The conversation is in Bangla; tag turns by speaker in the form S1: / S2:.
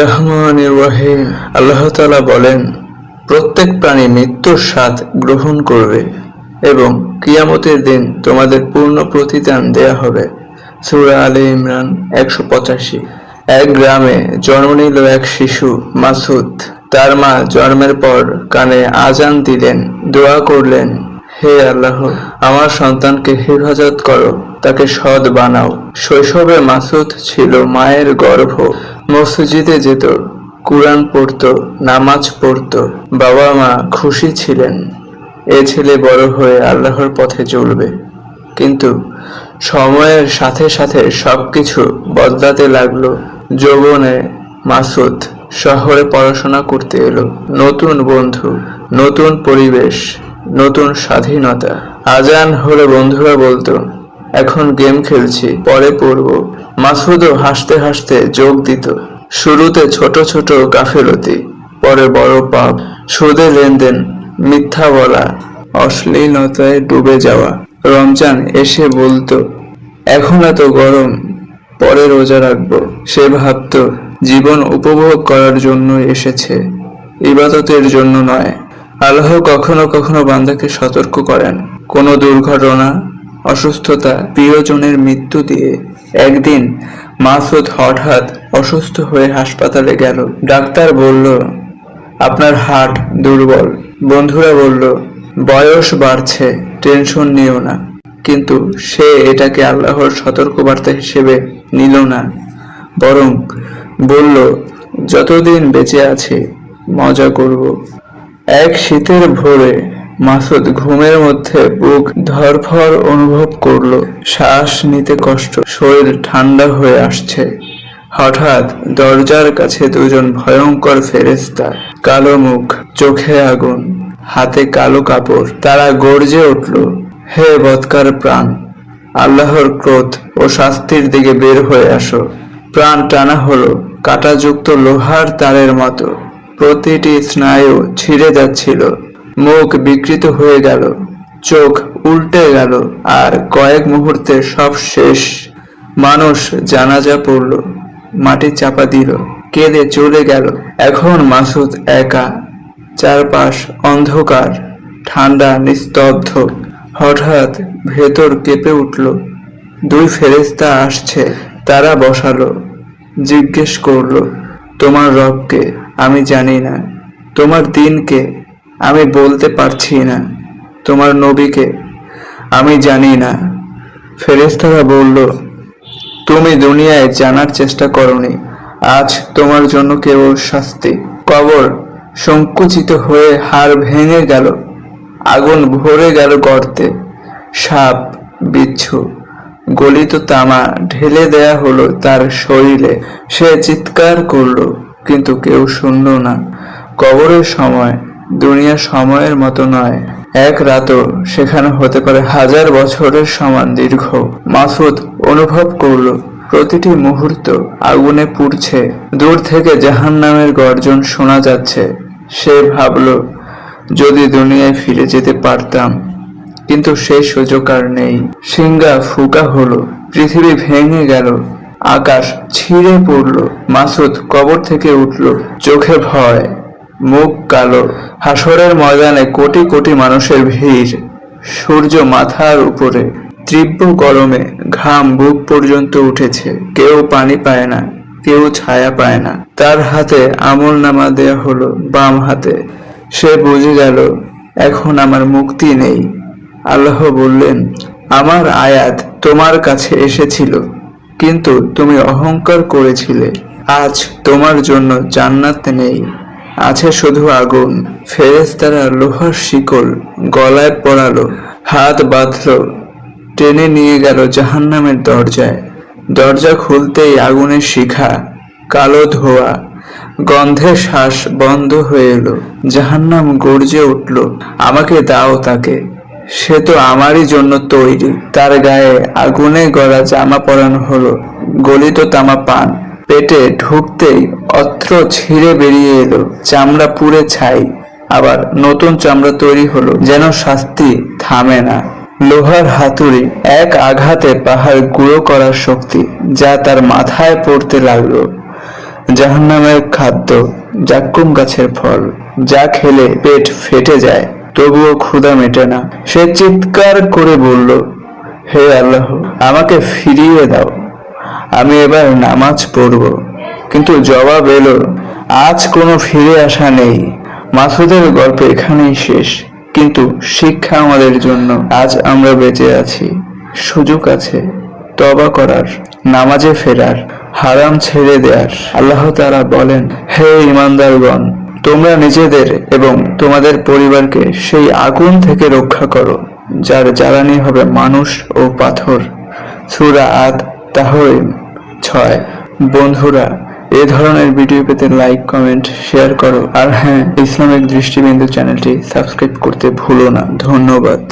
S1: রহমান রহিম আল্লাহ বলেন, প্রত্যেক প্রাণী মৃত্যুর স্বাদ গ্রহণ করবে এবং কিয়ামতের দিন তোমাদের পূর্ণ প্রতিদান দেয়া হবে। সুরা আলী ইমরান একশো পঁচাশি। এক গ্রামে জন্ম নিল এক শিশু, মাসুদ। তার মা জন্মের পর কানে আজান দিলেন, দোয়া করলেন হে আল্লাহ, আমার সন্তানকে হেফাজত করো, তাকে সৎ বানাও। শৈশবে মাসুদ ছিল মায়ের গর্ভ। মসজিদে যেত, কুরআন পড়তো, নামাজ পড়তো বাবা মা খুশি ছিলেন। এ ছেলে বড় হয়ে আল্লাহর পথে চলবে। কিন্তু সময়ের সাথে সাথে সবকিছু বদলাতে লাগল। যৌবনে মাসুদ শহরে পড়াশোনা করতে এলো। নতুন বন্ধু, নতুন পরিবেশ। নতুন স্বাধীনতা। আজান হলে বন্ধুরা বলতো, এখন গেম খেলছি, পরে পড়ব। মাসুদও হাসতে হাসতে যোগ দিত। শুরুতে ছোট ছোট গাফেলতি, পরে বড় পাপ। সুদে লেনদেন, মিথ্যা বলা, অশ্লীলতায় ডুবে যাওয়া। রমজান এসে বলতো, এখন এত গরম, পরে রোজা রাখব। সে ভাবতো, জীবন উপভোগ করার জন্য এসেছে। ইবাদতের জন্য নয়। আল্লাহ কখনো কখনো বান্দাকে সতর্ক করেন। কোনো দুর্ঘটনা, অসুস্থতা, প্রিয়জনের মৃত্যু দিয়ে একদিন মাসুদ হঠাৎ অসুস্থ হয়ে হাসপাতালে গেল। ডাক্তার বলল, আপনার হার্ট দুর্বল। বন্ধুরা বলল, বয়স বাড়ছে, টেনশন নিও না। কিন্তু সে এটাকে আল্লাহর সতর্কবার্তা হিসেবে নিল না, বরং বলল, যতদিন বেঁচে আছে, মজা করব। এক শীতের ভোরে মাসুদ ঘুমের মধ্যে বুক ধরফর অনুভব করল। শ্বাস নিতে কষ্ট, শরীর ঠান্ডা হয়ে আসছে। হঠাৎ দরজার কাছে দুজন ভয়ঙ্কর ফেরেস্তা কালো মুখ, চোখে আগুন, হাতে কালো কাপড়, তারা গর্জে উঠল, হে বৎকার প্রাণ, আল্লাহর ক্রোধ ও শাস্তির দিকে বের হয়ে আসো। প্রাণ টানা হলো কাঁটাযুক্ত লোহার তারের মতো। প্রতিটি স্নায়ু ছিঁড়ে যাচ্ছিল। মুখ বিকৃত হয়ে গেল, চোখ উল্টে গেল, আর কয়েক মুহূর্তে সব শেষ। মানুষ জানাজা পড়ল, মাটি চাপা দিল, কেঁদে চলে গেল। এখন মাসুদ একা, চারপাশ অন্ধকার, ঠান্ডা, নিস্তব্ধ। হঠাৎ ভেতর কেঁপে উঠল, দুই ফেরেস্তা আসছে, তারা বসালো, জিজ্ঞেস করল, তোমার রবকে আমি জানি না। তোমার দিনকে আমি বলতে পারছি না। তোমার নবীকে আমি জানি না। ফেরেস্তারা বলল, তুমি দুনিয়ায় জানার চেষ্টা করনি। আজ তোমার জন্য কেবল শাস্তি। কবর সংকুচিত হয়ে হাড় ভেঙে গেল, আগুন ভরে গেল গর্তে। সাপ, বিচ্ছু, গলিত তামা ঢেলে দেয়া হলো তার শরীরে। সে চিৎকার করল। কিন্তু কেউ শুনল না। কবরের সময় দুনিয়া সময়ের মতো নয়। এক রাতও সেখানে হতে পারে হাজার বছরের সমান দীর্ঘ। মাসুদ অনুভব করল, প্রতিটি মুহূর্ত আগুনে পুড়ছে। দূর থেকে জাহান নামের গর্জন শোনা যাচ্ছে। সে ভাবল, যদি দুনিয়ায় ফিরে যেতে পারতাম, কিন্তু সেই সুযোগ আর নেই। সিঙ্গা ফুকা হলো, পৃথিবী ভেঙে গেল। আকাশ ছিঁড়ে পড়ল, মাসুদ কবর থেকে উঠল, চোখে ভয়, মুখ কালো, হাসরের ময়দানে কোটি কোটি মানুষের ভিড়, সূর্য মাথার উপরে, তীব্র গরমে ঘাম বুক পর্যন্ত উঠেছে, কেউ পানি পায় না, কেউ ছায়া পায় না। তার হাতে আমল নামা দেয়া হলো বাম হাতে। সে বুঝে গেল, এখন আমার মুক্তি নেই। আল্লাহ বললেন, আমার আয়াত তোমার কাছে এসেছিল। কিন্তু তুমি অহংকার করেছিলে। আজ তোমার জন্য জান্নাত নেই। আছে শুধু আগুন। ফেরেশতারা লোহার শিকল গলায় পড়ালো হাত বাঁধলো, টেনে নিয়ে গেল জাহান্নামের দরজায়। দরজা খুলতেই আগুনের শিখা, কালো ধোয়া, গন্ধে শ্বাস বন্ধ হয়ে এলো। জাহান্নাম গর্জে উঠল, আমাকে দাও তাকে। সে তো আমারই জন্য তৈরি। তার গায়ে আগুনে গড়া জামা পরানো হলো, গলিত তামা পান। পেটে ঢুকতেই অস্ত্র ছিঁড়ে বেরিয়ে এলো, চামড়া পুড়ে ছাই। আবার নতুন চামড়া তৈরি হলো, যেন শাস্তি থামে না। লোহার হাতুড়ি এক আঘাতে পাহাড় গুঁড়ো করার শক্তি, যা তার মাথায় পড়তে লাগল। জাহান্নামের খাদ্য, জাক্কুম গাছের ফল, যা খেলে পেট ফেটে যায়। তবুও ক্ষুধা মেটে না। সে চিৎকার করে বলল, হে আল্লাহ, আমাকে ফিরিয়ে দাও। আমি এবার নামাজ পড়ব। কিন্তু জবাব এলো, আজ কোনো ফিরে আসা নেই। মাসুদের গল্প এখানেই শেষ। কিন্তু শিক্ষা আমাদের জন্য। আজ আমরা বেঁচে আছি। সুযোগ আছে। তবা করার, নামাজে ফেরার, হারাম ছেড়ে দেয়ার। আল্লাহ তারা বলেন, হে ইমানদারগণ তোমরা নিজেদের এবং তোমাদের পরিবারকে সেই আগুন থেকে রক্ষা করো, যার জ্বালানি হবে মানুষ ও পাথর। সুরা আদ তাহরিম ছয়। বন্ধুরা, এ ধরনের ভিডিও পেতে লাইক, কমেন্ট, শেয়ার করো। আর হ্যাঁ ইসলামিক দৃষ্টিবিন্দু চ্যানেলটি সাবস্ক্রাইব করতে ভুলো না। ধন্যবাদ।